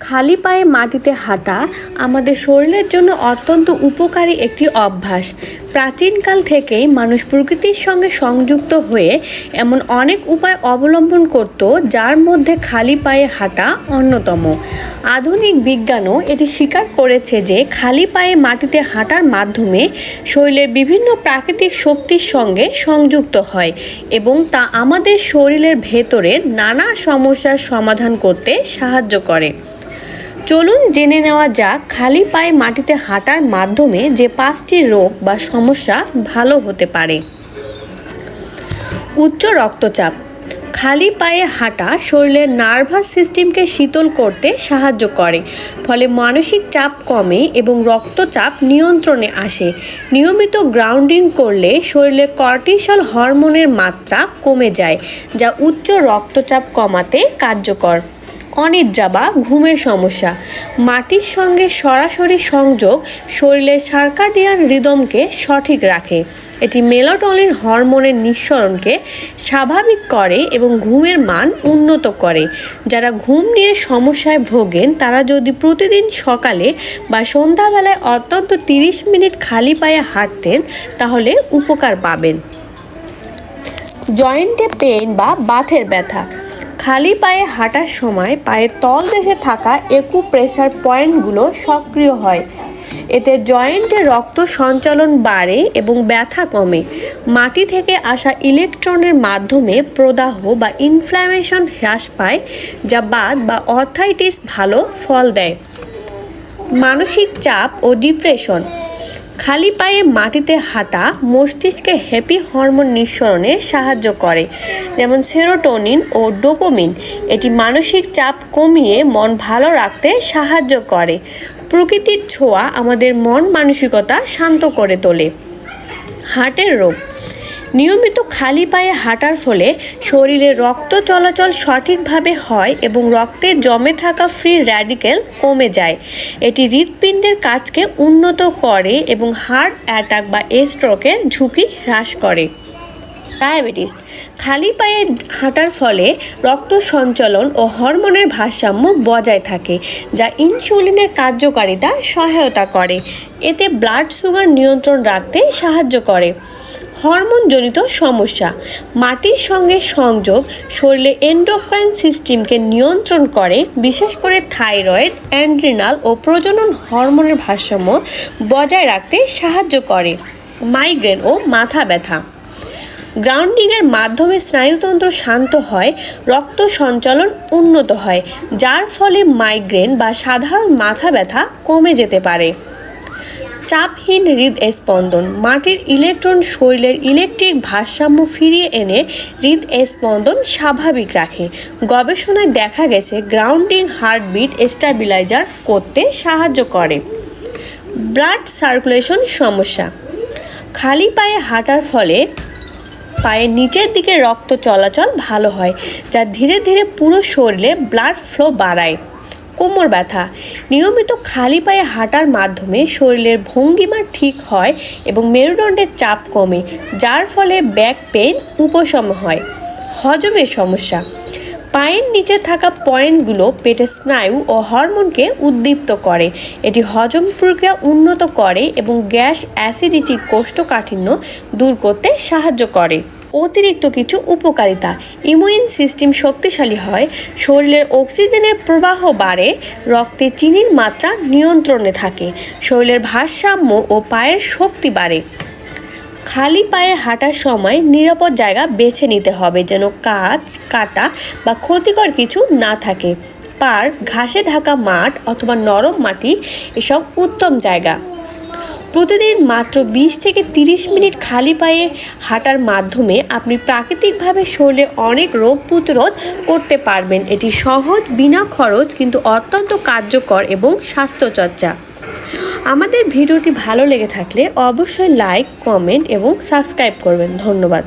খালি পায়ে মাটিতে হাঁটা আমাদের শরীরের জন্য অত্যন্ত উপকারী একটি অভ্যাস। প্রাচীনকাল থেকেই মানুষ প্রকৃতির সঙ্গে সংযুক্ত হয়ে এমন অনেক উপায় অবলম্বন করত, যার মধ্যে খালি পায়ে হাঁটা অন্যতম। আধুনিক বিজ্ঞানও এটি স্বীকার করেছে যে খালি পায়ে মাটিতে হাঁটার মাধ্যমে শরীরের বিভিন্ন প্রাকৃতিক শক্তির সঙ্গে সংযুক্ত হয় এবং তা আমাদের শরীরের ভেতরে নানা সমস্যার সমাধান করতে সাহায্য করে। চলুন জেনে নেওয়া যাক, খালি পায়ে মাটিতে হাঁটার মাধ্যমে যে পাঁচটি রোগ বা সমস্যা ভালো হতে পারে। উচ্চ রক্তচাপ। খালি পায়ে হাঁটা শরীরের নার্ভাস সিস্টেমকে শীতল করতে সাহায্য করে, ফলে মানসিক চাপ কমে এবং রক্তচাপ নিয়ন্ত্রণে আসে। নিয়মিত গ্রাউন্ডিং করলে শরীরে কর্টিসল হরমোনের মাত্রা কমে যায়, যা উচ্চ রক্তচাপ কমাতে কার্যকর। অনিদ্রা বা ঘুমের সমস্যা। মাটির সঙ্গে সরাসরি সংযোগ শরীরের সার্কাডিয়ান রিদমকে সঠিক রাখে। এটি মেলাটোনিন হরমোনের নিঃসরণকে স্বাভাবিক করে এবং ঘুমের মান উন্নত করে। যারা ঘুম নিয়ে সমস্যায় ভোগেন, তারা যদি প্রতিদিন সকালে বা সন্ধ্যাবেলায় অত্যন্ত তিরিশ মিনিট খালি পায়ে হাঁটতেন, তাহলে উপকার পাবেন। জয়েন্টে পেইন বা বাথের ব্যথা। খালি পায়ে হাঁটার সময় পায়ের তলদেশে থাকা একু প্রেসার পয়েন্টগুলো সক্রিয় হয়। এতে জয়েন্টে রক্ত সঞ্চালন বাড়ে এবং ব্যথা কমে। মাটি থেকে আসা ইলেকট্রনের মাধ্যমে প্রদাহ বা ইনফ্ল্যামেশন হ্রাস পায়, যা বাদ বা অর্থাইটিস ভালো ফল দেয়। মানসিক চাপ ও ডিপ্রেশন খালি পায়ে মাটিতে হাঁটা মস্তিষ্কে হ্যাপি হরমোন নিঃসরণে সাহায্য করে, যেমন সেরোটোনিন ও ডোপোমিন। এটি মানসিক চাপ কমিয়ে মন ভালো রাখতে সাহায্য করে। প্রকৃতির ছোঁয়া আমাদের মন মানসিকতা শান্ত করে তোলে। হার্টের রোগ নিয়মিত খালি পায়ে হাঁটার ফলে শরীরে রক্ত চলাচল সঠিকভাবে হয় এবং রক্তে জমে থাকা ফ্রি র্যাডিক্যাল কমে যায়। এটি হৃৎপিণ্ডের কাজকে উন্নত করে এবং হার্ট অ্যাটাক বা স্ট্রোকের ঝুঁকি হ্রাস করে। ডায়াবেটিস খালি পায়ে হাঁটার ফলে রক্ত সঞ্চালন ও হরমোনের ভারসাম্য বজায় থাকে, যা ইনসুলিনের কার্যকারিতা সহায়তা করে। এতে ব্লাড সুগার নিয়ন্ত্রণ রাখতে সাহায্য করে। হরমোনজনিত সমস্যা। মাটির সঙ্গে সংযোগ শরীরে এন্ডোক্রাইন সিস্টেমকে নিয়ন্ত্রণ করে, বিশেষ করে থাইরয়েড অ্যান্ড্রিনাল ও প্রজনন হরমোনের ভারসাম্য বজায় রাখতে সাহায্য করে। মাইগ্রেন ও মাথা ব্যথা। গ্রাউন্ডিংয়ের মাধ্যমে স্নায়ুতন্ত্র শান্ত হয়, রক্ত সঞ্চালন উন্নত হয়, যার ফলে মাইগ্রেন বা সাধারণ মাথা ব্যথা কমে যেতে পারে। চাপহীন হৃদস্পন্দন মাটির ইলেকট্রন শরীরের ইলেকট্রিক ভারসাম্য ফিরিয়ে এনে হৃদস্পন্দন স্বাভাবিক রাখে। গবেষণায় দেখা গেছে, গ্রাউন্ডিং হার্টবিট স্টাবিলাইজার করতে সাহায্য করে। ব্লাড সার্কুলেশন সমস্যা। খালি পায়ে হাঁটার ফলে পায়ের নিচের দিকে রক্ত চলাচল ভালো হয়, যা ধীরে ধীরে পুরো শরীরে ব্লাড ফ্লো বাড়ায়। কোমর ব্যথা। নিয়মিত খালি পায়ে হাঁটার মাধ্যমে শরীরের ভঙ্গিমা ঠিক হয় এবং মেরুদণ্ডের চাপ কমে, যার ফলে ব্যাক পেইন উপশম হয়। হজমের সমস্যা। পায়ের নিচে থাকা পয়েন্টগুলো পেটের স্নায়ু ও হরমোনকে উদ্দীপ্ত করে। এটি হজম প্রক্রিয়া উন্নত করে এবং গ্যাস অ্যাসিডিটি কোষ্ঠকাঠিন্য দূর করতে সাহায্য করে। অতিরিক্ত কিছু উপকারিতা। ইমিউন সিস্টেম শক্তিশালী হয়, শরীরের অক্সিজেনের প্রবাহ বাড়ে, রক্তে চিনির মাত্রা নিয়ন্ত্রণে থাকে, শরীরের ভারসাম্য ও পায়ের শক্তি বাড়ে। খালি পায়ে হাঁটার সময় নিরাপদ জায়গা বেছে নিতে হবে যেন কাজ, কাটা বা ক্ষতিকর কিছু না থাকে। পার, ঘাসে ঢাকা মাঠ অথবা নরম মাটি এসব উত্তম জায়গা। প্রতিদিন মাত্র বিশ থেকে তিরিশ মিনিট খালি পায়ে হাঁটার মাধ্যমে আপনি প্রাকৃতিকভাবে শরীরে অনেক রোগ প্রতিরোধ করতে পারবেন। এটি সহজ, বিনা খরচ, কিন্তু অত্যন্ত কার্যকর এবং স্বাস্থ্যচর্চা। আমাদের ভিডিওটি ভালো লেগে থাকলে অবশ্যই লাইক, কমেন্ট এবং সাবস্ক্রাইব করবেন। ধন্যবাদ।